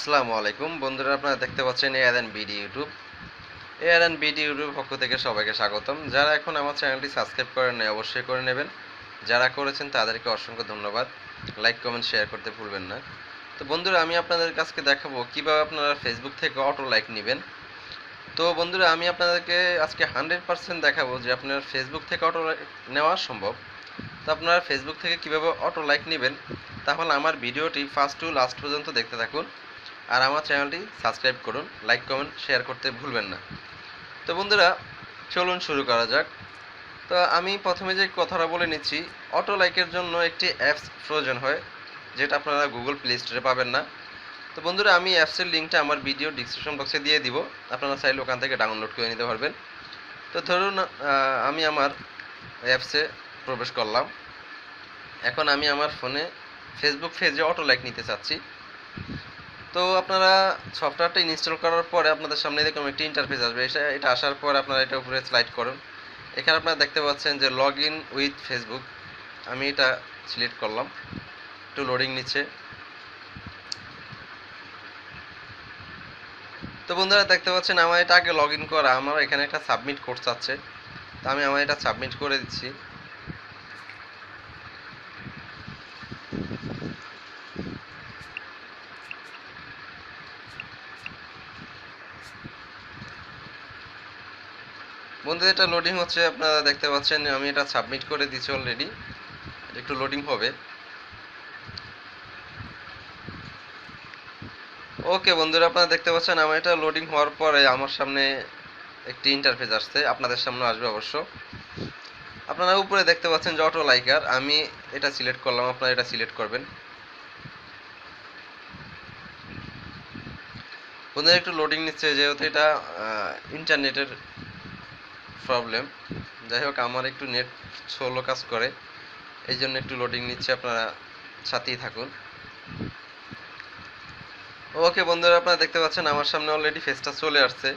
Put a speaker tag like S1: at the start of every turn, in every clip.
S1: আসসালামু আলাইকুম। বন্ধুরা, আপনারা দেখতে পাচ্ছেন AR N BD YouTube. AR N BD YouTube পক্ষ থেকে সবাইকে স্বাগতম। যারা এখন আমার চ্যানেলটি সাবস্ক্রাইব করেন নাই, অবশ্যই করে নেবেন। যারা করেছেন, তাদেরকে অসংখ্য ধন্যবাদ। লাইক, কমেন্ট, শেয়ার করতে ভুলবেন না। তো বন্ধুরা, আমি আপনাদের কাছকে দেখাবো কীভাবে আপনারা ফেসবুক থেকে অটো লাইক নেবেন। তো বন্ধুরা, আমি আপনাদেরকে আজকে হান্ড্রেড পার্সেন্ট দেখাবো যে আপনার ফেসবুক থেকে অটো নেওয়া সম্ভব। তো আপনারা ফেসবুক থেকে কীভাবে অটো লাইক নেবেন, তাহলে আমার ভিডিওটি ফার্স্ট টু লাস্ট পর্যন্ত দেখতে থাকুন। আর আমার চ্যানেলটি সাবস্ক্রাইব করুন লাইক কমেন্ট শেয়ার করতে ভুলবেন না। তো বন্ধুরা, চলুন শুরু করা যাক। তো আমি প্রথমে যে কথাটা বলে নিচ্ছি অটো লাইকের জন্য একটি অ্যাপস প্রয়োজন হয়, যেটা আপনারা গুগল প্লে স্টোরে পাবেন না। তো বন্ধুরা, আমি অ্যাপসের লিঙ্কটা আমার ভিডিও ডিসক্রিপশন বক্সে দিয়ে দিব। আপনারা চাইলে ওখান থেকে ডাউনলোড করে নিতে পারবেন। তো ধরুন আমি আমার অ্যাপসে প্রবেশ করলাম। এখন আমি আমার ফোনে ফেসবুক পেজে অটো লাইক নিতে চাচ্ছি। তো আপনারা সফটওয়্যারটা ইনস্টল করার পরে আপনাদের সামনে এরকম একটি ইন্টারফেস আসবে। এটা এটা আসার পর আপনারা এটা উপরে স্লাইড করুন। এখানে আপনারা দেখতে পাচ্ছেন যে লগ ইন উইথ ফেসবুক আমি এটা সিলেক্ট করলাম। একটু লোডিং নিচ্ছে। তো বন্ধুরা, দেখতে পাচ্ছেন আমার এটা আগে লগ ইন করা। আমার এখানে একটা সাবমিট করতে চাচ্ছে তো আমি আমার এটা সাবমিট করে দিচ্ছি। বন্ধু এটা লোডিং হচ্ছে, আপনারা দেখতে পাচ্ছেন, আমি এটা সাবমিট করে দিচ্ছি অলরেডি একটু লোডিং হবে। ওকে বন্ধুরা, আপনারা দেখতে পাচ্ছেন, আমার এটা লোডিং হওয়ার পরে আমার সামনে একটি ইন্টারফেস আসছে, আপনাদের সামনে আসবে অবশ্য। আপনারা উপরে দেখতে পাচ্ছেন যে অটো লাইকার আমি এটা সিলেক্ট করলাম, আপনারা এটা সিলেক্ট করবেন। বন্ধুরা, একটু লোডিং নিচ্ছে, যেহেতু এটা ইন্টারনেটের প্রবলেম যাই হোক, আমার একটু নেট সোলো কাজ করে। এই জন্য একটু লোডিং নিচ্ছে, আপনারা সাথেই থাকুন। ওকে বন্ধুরা, আপনারা দেখতে পাচ্ছেন আমার সামনে অলরেডি ফেসটা চলে আসছে।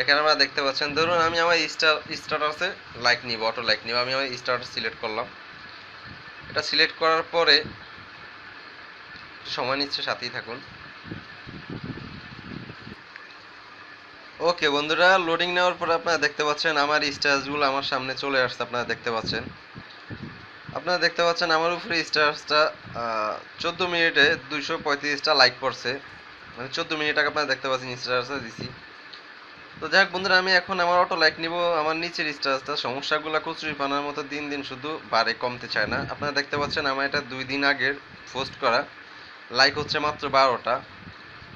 S1: এখানে আপনারা দেখতে পাচ্ছেন, ধরুন আমি আমার স্টার স্টাটাসে লাইক নিব অটো লাইক নিব, আমি আমার স্টাটাস সিলেক্ট করলাম। এটা সিলেক্ট করার পরে সময় নিচ্ছে, সাথেই থাকুন। ওকে বন্ধুরা লোডিং নেওয়ার পর আপনারা দেখতে পাচ্ছেন আমার স্টার্সগুলো আমার সামনে চলে আসছে, আপনারা দেখতে পাচ্ছেন। আপনারা দেখতে পাচ্ছেন আমার উপরে স্টার্সটা চোদ্দ মিনিটে দুইশো পঁয়ত্রিশটা লাইক পড়ছে মানে চোদ্দ মিনিট আগে আপনারা দেখতে পাচ্ছেন স্টার্সটা দিছি। তো যাই হোক বন্ধুরা, আমি এখন আমার অটো লাইক নিব। আমার নিচের স্টার্সটা সমস্যাগুলো কচুরি পানার মতো দিন দিন শুধু বাড়ে, কমতে চায় না। আপনারা দেখতে পাচ্ছেন আমার এটা দুই দিন আগের পোস্ট করা। লাইক হচ্ছে মাত্র বারোটা।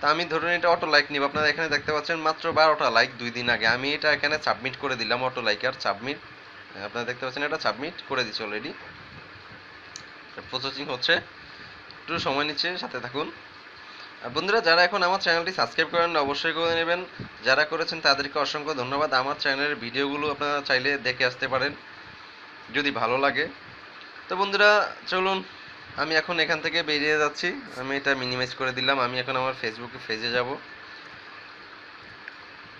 S1: তা আমি ধরুন এটা অটো লাইক নিব। আপনারা এখানে দেখতে পাচ্ছেন মাত্র বারোটা লাইক দুই দিন আগে। আমি এটা এখানে সাবমিট করে দিলাম অটো লাইক আর সাবমিট আপনারা দেখতে পাচ্ছেন এটা সাবমিট করে দিচ্ছি অলরেডি প্রসেসিং হচ্ছে। একটু সময় নিচ্ছে, সাথে থাকুন। আর বন্ধুরা, যারা এখন আমার চ্যানেলটি সাবস্ক্রাইব করেন, অবশ্যই করে নেবেন। যারা করেছেন, তাদেরকে অসংখ্য ধন্যবাদ। আমার চ্যানেলের ভিডিওগুলো আপনারা চাইলে দেখে আসতে পারেন, যদি ভালো লাগে। তো বন্ধুরা, চলুন। আমি এখন এখান থেকে বেরিয়ে যাচ্ছি। আমি এটা মিনিমাইজ করে দিলাম। আমি এখন আমার ফেসবুকে পেজে যাব।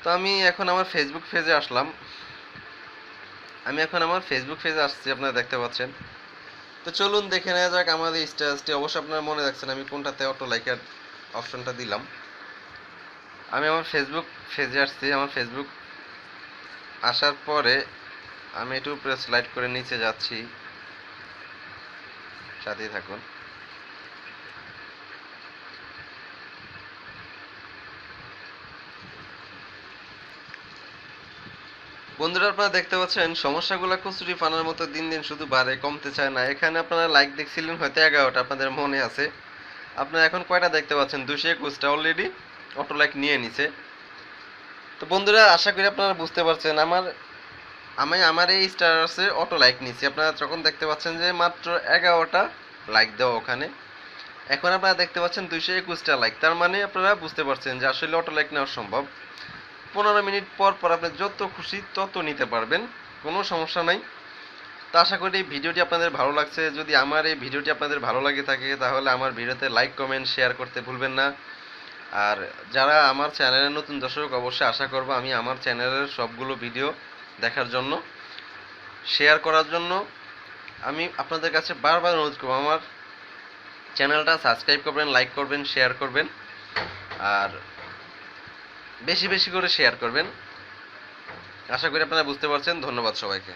S1: তো আমি এখন আমার ফেসবুক পেজে আসলাম। আমি এখন আমার ফেসবুক পেজে আসছি, আপনারা দেখতে পাচ্ছেন। তো চলুন দেখে নেওয়া যাক আমাদের স্ট্যাটাসটি অবশ্যই আপনারা মনে রাখছেন, আমি কোনটাতে অটো লাইকার অপশনটা দিলাম। আমি আমার ফেসবুক পেজে আসছি। আমার ফেসবুক আসার পরে আমি একটু উপরে স্লাইড করে নিচে যাচ্ছি। সাথেই থাকুন। বন্ধুরা, আপনারা দেখতে পাচ্ছেন, সমস্যাগুলো কচুরি পানার মতো দিন দিন শুধু বাড়ে, কমতে চায় না। এখানে আপনারা লাইক দেখছিলেন, হয়তো এগারোটা আপনাদের মনে আছে। আপনারা এখন কয়টা দেখতে পাচ্ছেন? দুশো একুশটা অলরেডি অটো লাইক নিয়ে নিছে। তো বন্ধুরা, আশা করি আপনারা বুঝতে পারছেন। আমার আমি আমার এই স্টারাসে অটো লাইক নিছি আপনারা যখন দেখতে পাচ্ছেন যে মাত্র এগারোটা লাইক দেওয়া ওখানে, এখন আপনারা দেখতে পাচ্ছেন দুইশো একুশটা লাইক তার মানে আপনারা বুঝতে পারছেন যে আসলে অটো লাইক নেওয়া সম্ভব। পনেরো মিনিট পর পর আপনি যত খুশি তত নিতে পারবেন, কোনো সমস্যা নাই। তো আশা করি ভিডিওটি আপনাদের ভালো লাগছে। যদি আমার এই ভিডিওটি আপনাদের ভালো লাগে থাকে, তাহলে আমার ভিডিওতে লাইক কমেন্ট শেয়ার করতে ভুলবেন না। আর যারা আমার চ্যানেলের নতুন দর্শক, অবশ্যই আশা করব আমি আমার চ্যানেলের সবগুলো ভিডিও দেখার জন্য শেয়ার করার জন্য, আমি আপনাদের কাছে বারবার অনুরোধ করব, আমার চ্যানেলটা সাবস্ক্রাইব করবেন লাইক করবেন শেয়ার করবেন, আর বেশি বেশি করে শেয়ার করবেন। আশা করি আপনারা বুঝতে পারছেন, ধন্যবাদ সবাইকে।